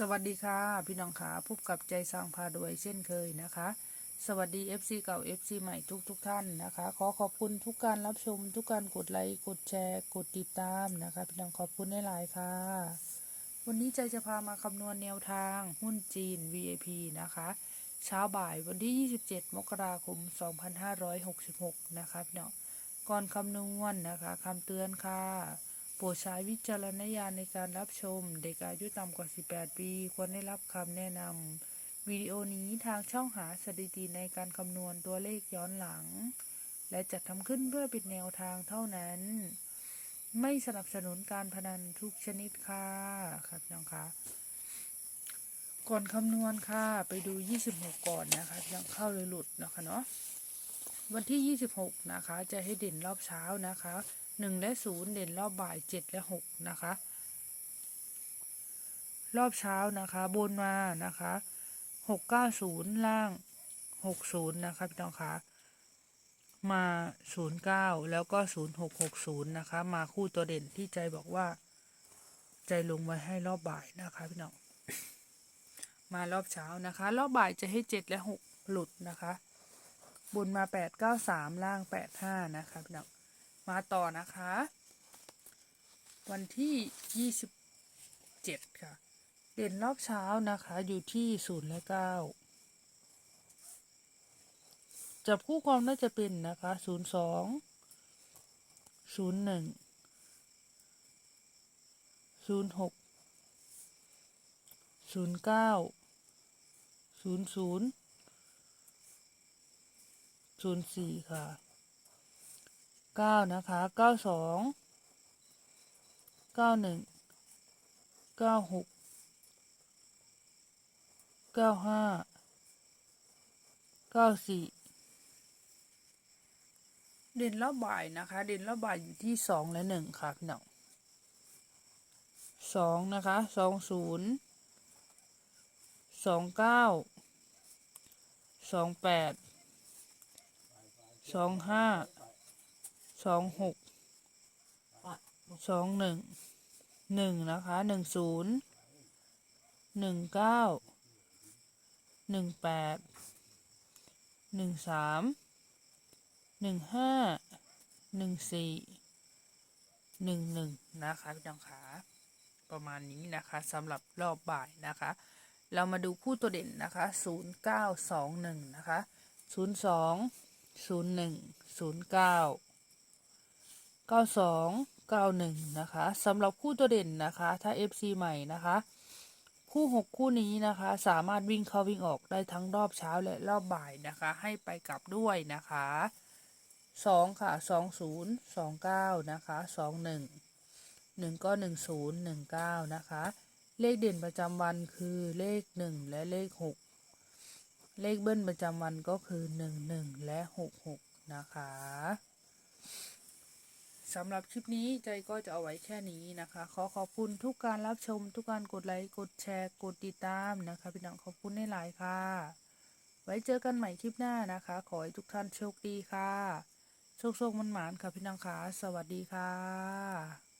สวัสดีค่ะ พี่น้องขาพบกับใจสร้างพาด้วยเช่นเคยนะคะ สวัสดี FC เก่า FC ใหม่ทุกทุกๆท่านนะคะ ขอขอบคุณทุกการรับชม ทุกการกดไลค์กดแชร์ กดติดตามนะคะ พี่น้องขอบคุณหลายๆค่ะ วันนี้ใจจะพามาคำนวณแนวทางหุ้นจีน VIP นะคะ เช้าบ่ายวันที่ 27 มกราคม 2566 นะคะพี่น้องก่อนคำนวณนะคะคำเตือนค่ะ โปรดใช้วิจารณญาณในการรับชม เด็กอายุต่ำกว่า 18 ปี ควรได้รับคำแนะนำวิดีโอนี้ทางช่องหาสถิติในการคำนวณตัวเลขย้อนหลัง และจัดทำขึ้นเพื่อเป็นแนวทางเท่านั้น ไม่สนับสนุนการพนันทุกชนิดค่ะครับน้องคะก่อนคำนวณค่ะ ไปดู 26 ก่อนนะคะยังเข้าเลยหลุดนะคะเนาะวันที่ 26 นะคะ จะให้เด่นรอบเช้านะคะ 1 และ 0 เด่นรอบบ่าย 7 และ 6 นะคะ รอบเช้านะคะ บนมานะคะ 690 ล่าง 60 นะคะพี่น้องคะมา 09 แล้วก็ 0660 นะคะ มาคู่ตัวเด่นที่ใจบอกว่า ใจลงไว้ให้รอบบ่ายนะคะพี่น้อง มารอบเช้านะคะ รอบบ่ายจะให้ 7 และ 6 หลุดนะคะ บนมาแปดเก้าสามล่างแปดห้านะคะพี่น้อง มาต่อนะคะ วันที่ยี่สิบเจ็ดค่ะ เด่นรอบเช้านะคะอยู่ที่ศูนย์และเก้าจับคู่ความน่าจะเป็นนะคะศูนย์สองศูนย์หนึ่งศูนย์หกศูนย์เก้าศูนย์ศูนย์ศูนย์สี่ค่ะ เก้านะคะเก้าสองเก้าหนึ่งเก้าหกเก้าห้าเก้าสี่เด่นรอบบ่ายนะคะ เด่นรอบบ่ายอยู่ที่สองและหนึ่งค่ะพี่น้องสองนะคะสองศูนย์สองเก้าสองแปดสองห้า สองหกสองหนึ่งหนึ่งนะคะหนึ่งศูนย์หนึ่งเก้าหนึ่งแปดหนึ่งสามหนึ่งห้าหนึ่งสี่หนึ่งหนึ่งนะคะพี่น้องคะประมาณนี้นะคะสำหรับรอบบ่ายนะคะ เรามาดูคู่ตัวเด่นนะคะศูนย์เก้าสองหนึ่งนะคะศูนย์สองศูนย์หนึ่งศูนย์เก้า เก้าสองเก้าหนึ่งนะคะสำหรับคู่ตัวเด่นนะคะ ถ้า FC ใหม่นะคะ คู่หกคู่นี้นะคะ สามารถวิ่งเข้าวิ่งออกได้ทั้งรอบเช้าและรอบบ่ายนะคะ ให้ไปกลับด้วยนะคะสองค่ะสองศูนย์สองเก้านะคะสองหนึ่งหนึ่งก็หนึ่งศูนย์หนึ่งเก้านะคะ เลขเด่นประจำวันคือเลขหนึ่งและเลขหกเลขเบิ้ลประจำวันก็คือหนึ่งหนึ่งและหกหกนะคะ สำหรับคลิปนี้ใจก็จะเอาไว้แค่นี้นะคะ ขอขอบคุณทุกการรับชม ทุกการกดไลค์ กดแชร์ กดติดตามนะคะ พี่น้องขอบคุณในหลายค่ะ ไว้เจอกันใหม่คลิปหน้านะคะ ขอให้ทุกท่านโชคดีค่ะ โชคโชคมันหมานค่ะพี่น้องค่ะ สวัสดีค่ะ